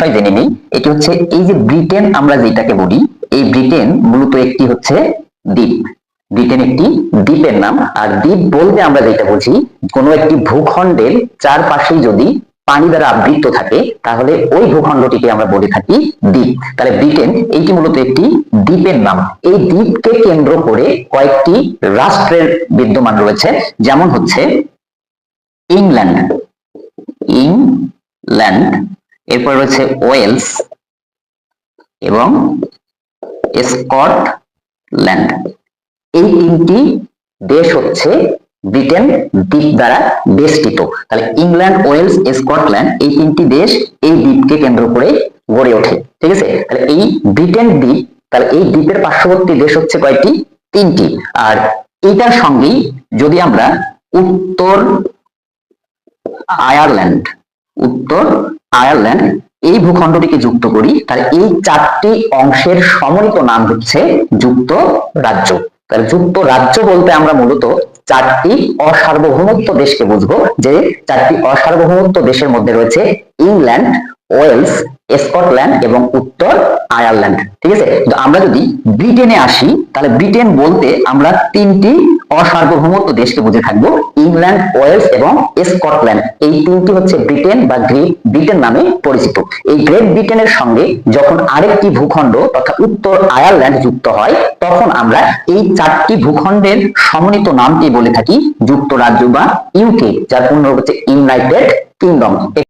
বিষয় জেনে নিই, এটি হচ্ছে এই যে ব্রিটেন আমরা যেটাকে বলি, এই ব্রিটেন মূলত একটি হচ্ছে দ্বীপ। ব্রিটেন একটি দ্বীপের নাম, আর দ্বীপ বলতে আমরা যেটা বুঝি, কোনো একটি ভূখণ্ডের চারপাশেই যদি পানি দ্বারা আবৃত থাকে, তাহলে ওই ভূখণ্ডটিকে আমরা বলে থাকি দ্বীপ। তাহলে ব্রিটেন এইটি মূলত একটি দ্বীপের নাম। এই দ্বীপকে কেন্দ্র করে কয়েকটি রাষ্ট্রের বিদ্যমান রয়েছে, যেমন হচ্ছে ইংল্যান্ড। ইংল্যান্ড এরপর রয়েছে ওয়েলস এবং স্কটল্যান্ড এই তিনটি দেশ হচ্ছে ব্রিটেন দ্বীপ দ্বারা বেষ্টিত। তাহলে ইংল্যান্ড, ওয়েলস, স্কটল্যান্ড এই তিনটি দেশ এই দ্বীপকে কেন্দ্র করে গড়ে ওঠে। ঠিক আছে? তাহলে এই ব্রিটেন দ্বীপ, তাহলে এই দ্বীপের পার্শ্ববর্তী দেশ হচ্ছে কয়টি? তিনটি। আর এইটার সঙ্গেই যদি আমরা উত্তর আয়ারল্যান্ড, উত্তর আয়ারল্যান্ড, এই ভূখণ্ডটিকে যুক্ত করি, তাহলে এই চারটি অংশের সমন্বিত নাম হচ্ছে যুক্ত রাজ্য। তাহলে যুক্ত রাজ্য বলতে আমরা মূলত চারটি অসার্বভৌমত্ব দেশকে বুঝব, যে চারটি অসার্বভৌমত্ব দেশের মধ্যে রয়েছে ইংল্যান্ড, ওয়েলস, স্কটল্যান্ড এবং উত্তর আয়ারল্যান্ড। ঠিক আছে? আমরা যদি ব্রিটেনে আসি, তাহলে ব্রিটেন বলতে আমরা তিনটি অসার্বভৌমত্ব দেশকে বুঝে থাকব। ইংল্যান্ড, ওয়েলস এবং স্কটল্যান্ড। এই তিনটি হচ্ছে ব্রিটেন বা গ্রেট ব্রিটেন নামে পরিচিত। এই গ্রেট ব্রিটেনের সঙ্গে যখন আরেকটি ভূখণ্ড তথা উত্তর আয়ারল্যান্ড যুক্ত হয়, তখন আমরা এই চারটি ভূখণ্ডের সমন্বিত নামটি বলে থাকি, যুক্তরাজ্য বা ইউকে যার পূর্ণ হচ্ছে ইউনাইটেড কিংডম